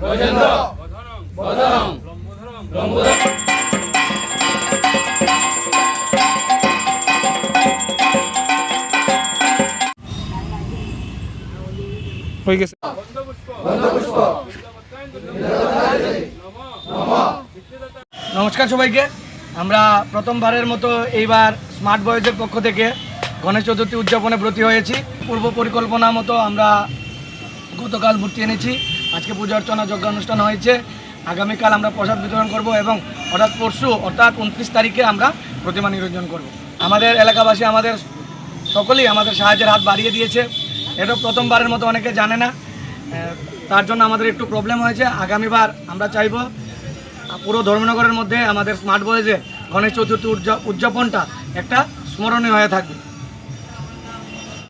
ব্রহ্মধরং হয়ে গেছে নমস্কার সবাইকে। আমরা প্রথমবারের মতো এইবার স্মার্ট বয়েজের পক্ষ থেকে গণেশ চতুর্থী উদযাপনে ব্রতী হয়েছি। পূর্ব পরিকল্পনা মতো আমরা গতকাল ভর্তি এনেছি। আজকে পূজা অর্চনা যজ্ঞ অনুষ্ঠান হয়েছে। আগামীকাল আমরা প্রসাদ বিতরণ করব এবং হঠাৎ পরশু অর্থাৎ উনত্রিশ তারিখে আমরা প্রতিমা নিরঞ্জন করব। আমাদের এলাকাবাসী, আমাদের সকলেই আমাদের সাহায্যের হাত বাড়িয়ে দিয়েছে। এটা প্রথমবারের মতো অনেকে জানে না। তার জন্য আমাদের একটু প্রবলেম হয়েছে। আগামীবার আমরা চাইব, পুরো ধর্মনগরের মধ্যে আমাদের স্মার্ট বয়েজে গণেশ চতুর্থী উদযাপনটা একটা স্মরণীয় হয়ে থাকবে।